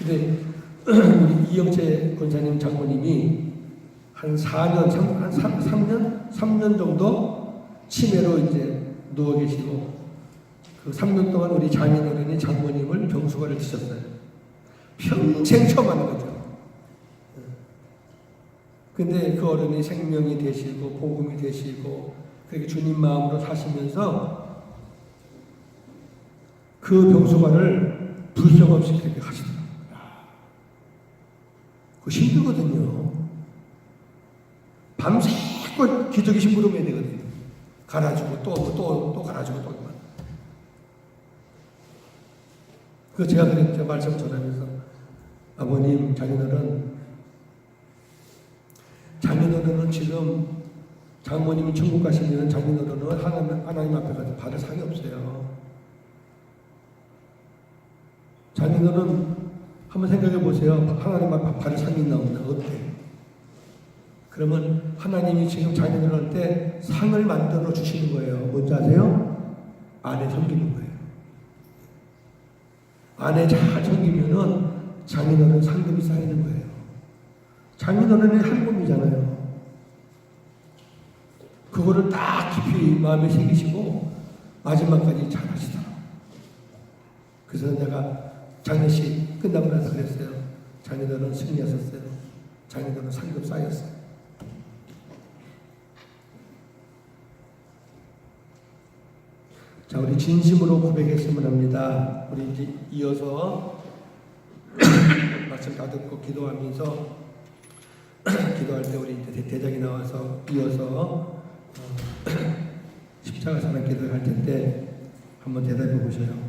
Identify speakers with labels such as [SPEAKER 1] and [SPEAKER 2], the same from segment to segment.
[SPEAKER 1] 근데 이영채 권사님 장모님이 한 4년, 3, 한 3, 3년? 3년 정도 치매로 이제 누워 계시고 그 3년 동안 우리 장인어른이 장모님을 병수가를 드셨어요. 평생 처음 하는 거죠. 근데 그 어른이 생명이 되시고 복음이 되시고 그렇게 주님 마음으로 사시면서 그 병수관을 불평 없이 그렇게 하시더라고요. 그거 힘들거든요. 밤새껏 기저귀 심부름 해야 되거든요. 갈아주고 또, 또, 또 갈아주고 또. 그 제가 그랬죠. 말씀 전하면서. 아버님, 자기들은, 자기들은 지금 장모님이 천국 가시면 자기들은 하나님, 하나님 앞에 가서 받을 상이 없어요. 자기들은 한번 생각해 보세요. 하나님 앞에 상이 있나 없나 어때? 그러면 하나님이 지금 자녀들한테 상을 만들어 주시는 거예요. 뭔지 아세요? 아내 섬기는 거예요. 아내 잘 섬기면은 장인어른 상급이 쌓이는 거예요. 장인어른이 한 몸이잖아요. 그거를 딱 깊이 마음에 새기시고 마지막까지 잘 하시더라고요. 그래서 내가 장례식 끝나고 나서 그랬어요. 장인어른 승리하셨어요. 장인어른 상급 쌓였어요. 자, 우리 진심으로 고백했으면 합니다. 우리 이제 이어서 말씀 다 듣고 기도하면서 기도할 때 우리 이제 대장이 나와서 이어서 어, 십자가 사랑 기도를 할 텐데 한번 대답해 보셔요.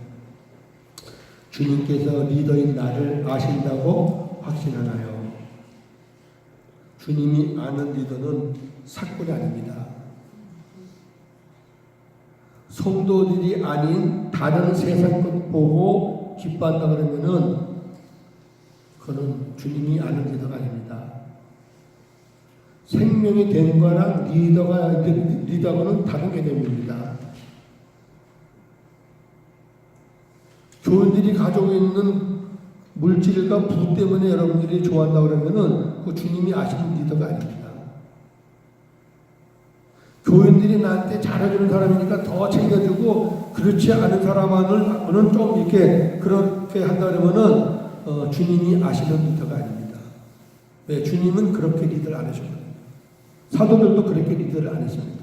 [SPEAKER 1] 주님께서 리더인 나를 아신다고 확신하나요? 주님이 아는 리더는 사꾼이 아닙니다. 성도들이 아닌 다른 세상 것 보고 기뻐한다 그러면은 그는 주님이 아는 리더가 아닙니다. 생명이 된 거랑 리더가 리더하고는 다른 개념입니다. 교인들이 가지고 있는 물질과 부 때문에 여러분들이 좋아한다 그러면은 그 주님이 아시는 리더가 아닙니다. 교인들이 나한테 잘해주는 사람이니까 더 챙겨주고 그렇지 않은 사람은 좀 이렇게 그렇게 한다 그러면은 어, 주님이 아시는 리더가 아닙니다. 왜 주님은 그렇게 리더를 안 하셨거든요. 사도들도 그렇게 리더를 안 했습니다.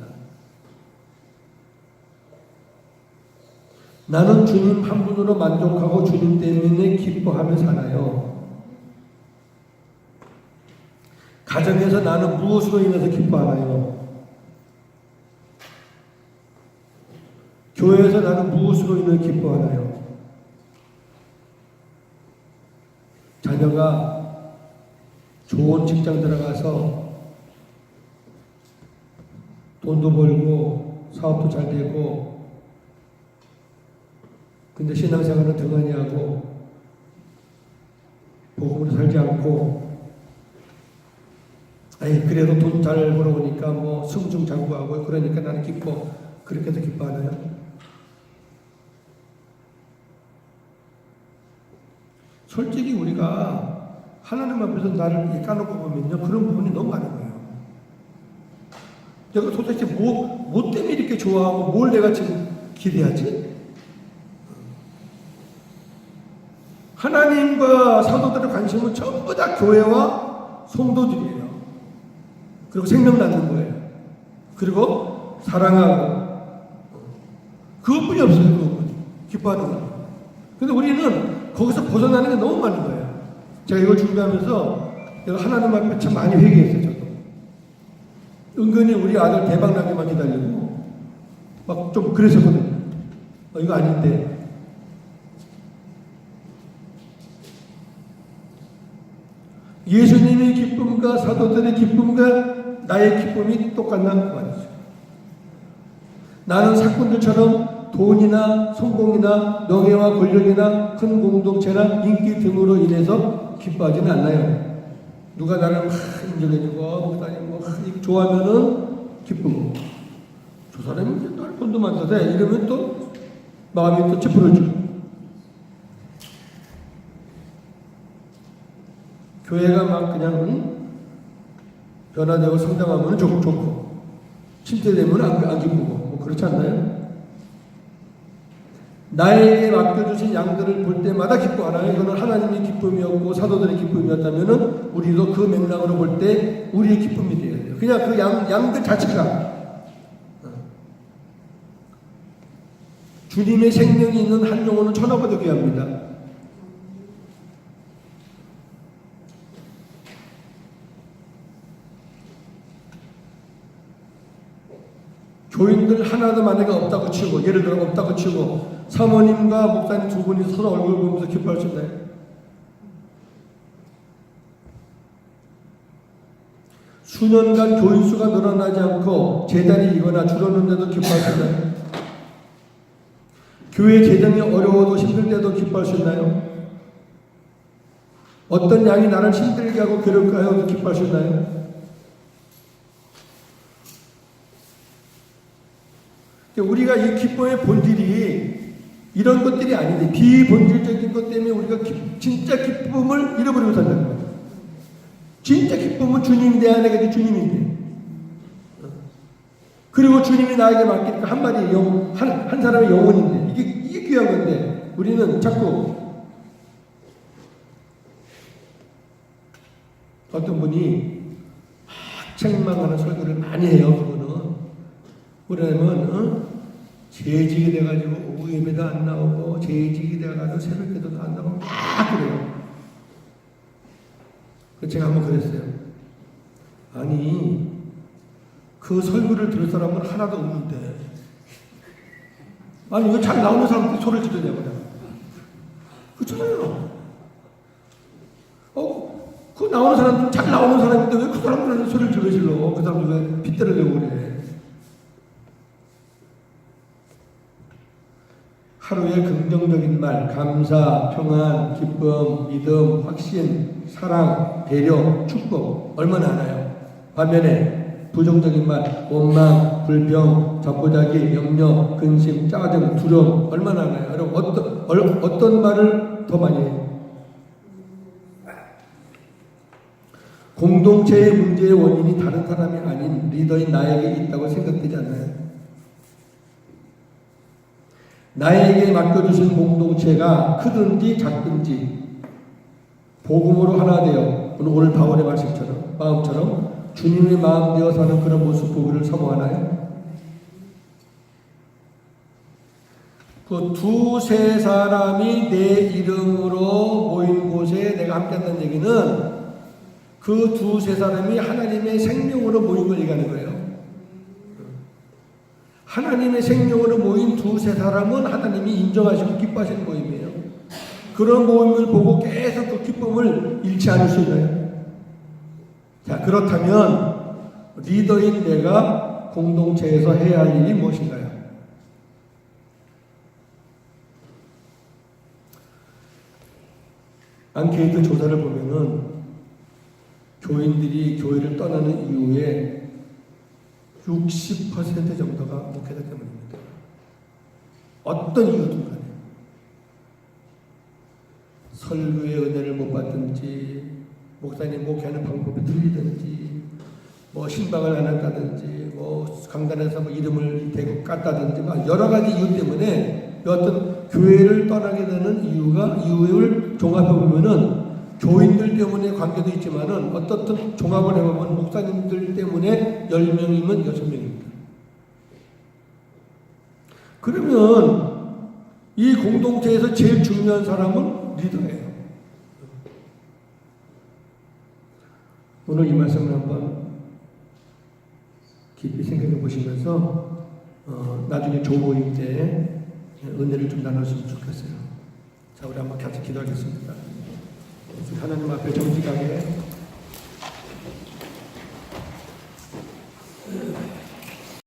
[SPEAKER 1] 나는 주님 한 분으로 만족하고 주님 때문에 기뻐하며 살아요. 가정에서 나는 무엇으로 인해서 기뻐하나요? 교회에서 나는 무엇으로 인해 기뻐하나요? 자녀가 좋은 직장 들어가서 돈도 벌고 사업도 잘 되고 근데 신앙생활은 등한히 하고 복음으로 살지 않고 아니 그래도 돈 잘 벌어오니까 뭐 승승장구하고 그러니까 나는 기뻐 그렇게 해서 기뻐하나요? 솔직히 우리가 하나님 앞에서 나를 까놓고 보면요 그런 부분이 너무 많은 거예요. 내가 도대체 뭐, 뭐 때문에 이렇게 좋아하고 뭘 내가 지금 기대하지? 하나님과 사도들의 관심은 전부 다 교회와 성도들이에요. 그리고 생명 낳는 거예요. 그리고 사랑하고 그것뿐이 없어요. 그것뿐이. 기뻐하는 거예요. 근데 우리는 거기서 벗어나는 게 너무 많은 거예요. 제가 이걸 준비하면서 내가 하나님 앞에 참 많이 회개했어요. 저도. 은근히 우리 아들 대박 나기만 기다리고 막 좀 그랬었거든요. 어, 이거 아닌데 예수님의 기쁨과 사도들의 기쁨과 나의 기쁨이 똑같나 그 말이죠. 나는 사꾼들처럼 돈이나 성공이나 명예와 권력이나 큰 공동체나 인기 등으로 인해서 기뻐하지는 않나요? 누가 나를 막 인정해주고 목사님 뭐 좋아하면은 기쁘고 저 사람이 이제 날 돈도 많다대 이러면 또 마음이 또 찌푸러지고 교회가 막 그냥 응? 변화되고 성장하면 좋고 좋고 침체되면 안, 안 기쁘고 뭐 그렇지 않나요? 나에게 맡겨주신 양들을 볼 때마다 기뻐하나요? 이거는 하나님의 기쁨이었고 사도들의 기쁨이었다면은 우리도 그 맥락으로 볼 때 우리의 기쁨이 돼요. 그냥 그 양, 양들 자체가 어. 주님의 생명이 있는 한 영혼은 천하보다 귀합니다. 교인들 하나도 만약에 없다고 치고 예를 들어 없다고 치고 사모님과 목사님 두 분이 서로 얼굴 보면서 기뻐할 수 있나요? 수년간 교인 수가 늘어나지 않고 재단이 이거나 줄었는데도 기뻐할 수 있나요? 교회 재정이 어려워도 힘들 때도 기뻐할 수 있나요? 어떤 양이 나를 힘들게 하고 괴롭까요? 기뻐할 수 있나요? 우리가 이 기쁨의 본질이 이런 것들이 아닌데 비본질적인 것 때문에 우리가 기- 진짜 기쁨을 잃어버리고 산다는 거예요. 진짜 기쁨은 주님이 내 안에 계신 주님인데. 그리고 주님이 나에게 맡기니까 한 마리 영, 한, 한 사람의 영혼인데 이게 이게 귀한 건데 우리는 자꾸 어떤 분이 막 책망하는 설교를 많이 해요. 그거는 그러면 어? 재직이 돼가지고 오후 예배도 안 나오고 재직이 돼가지고 새벽 기도도 안 나오고 막 그래요. 그래서 제가 한번 그랬어요. 아니 그 설교를 들을 사람은 하나도 없는데 아니 이거 잘 나오는 사람들이 소리를 지르냐고. 그렇잖아요. 어, 그 나오는 사람들 잘 나오는 사람인데 왜 그 사람들은 소리를 질러? 그 사람들 왜 빗대를 내고 그래? 하루에 긍정적인 말, 감사, 평안, 기쁨, 믿음, 확신, 사랑, 배려, 축복 얼마나 하나요? 반면에 부정적인 말, 원망, 불평, 자포자기, 염려, 근심, 짜증, 두려움 얼마나 하나요? 여러분 어떤 얼- 어떤 말을 더 많이 해요? 공동체의 문제의 원인이 다른 사람이 아닌 리더인 나에게 있다고 생각되지 않나요? 나에게 맡겨주신 공동체가 크든지 작든지 복음으로 하나 되어 오늘 바울의 말씀처럼 마음처럼 주님의 마음 되어 사는 그런 모습 보기를 사모하나요? 그 두 세 사람이 내 이름으로 모인 곳에 내가 함께한다는 얘기는 그 두 세 사람이 하나님의 생명으로 모인 걸 얘기하는 거예요. 하나님의 생명으로 모인 두세 사람은 하나님이 인정하시고 기뻐하시는 모임이에요. 그런 모임을 보고 계속 그 기쁨을 잃지 않을 수 있나요? 자, 그렇다면 리더인 내가 공동체에서 해야 할 일이 무엇인가요? 앙케이트 조사를 보면은 교인들이 교회를 떠나는 이후에 60% 정도가 목회자 때문입니다. 어떤 이유든 간에 설교의 은혜를 못 받든지 목사님 목회하는 방법이 틀리든지 뭐 신방을 안 했다든지 뭐 강단에서 뭐 이름을 대고 깠다든지 막 여러 가지 이유 때문에 어떤 교회를 떠나게 되는 이유가 이유를 종합해 보면은 교인들 때문에 관계도 있지만은 어떻든 종합을 해보면 목사님들 때문에 10명이면 6명입니다. 그러면 이 공동체에서 제일 중요한 사람은 리더예요. 오늘 이 말씀을 한번 깊이 생각해 보시면서 어, 나중에 조모임 때 은혜를 좀 나눴으면 좋겠어요. 자, 우리 한번 같이 기도하겠습니다. 하나님 앞에 정직하게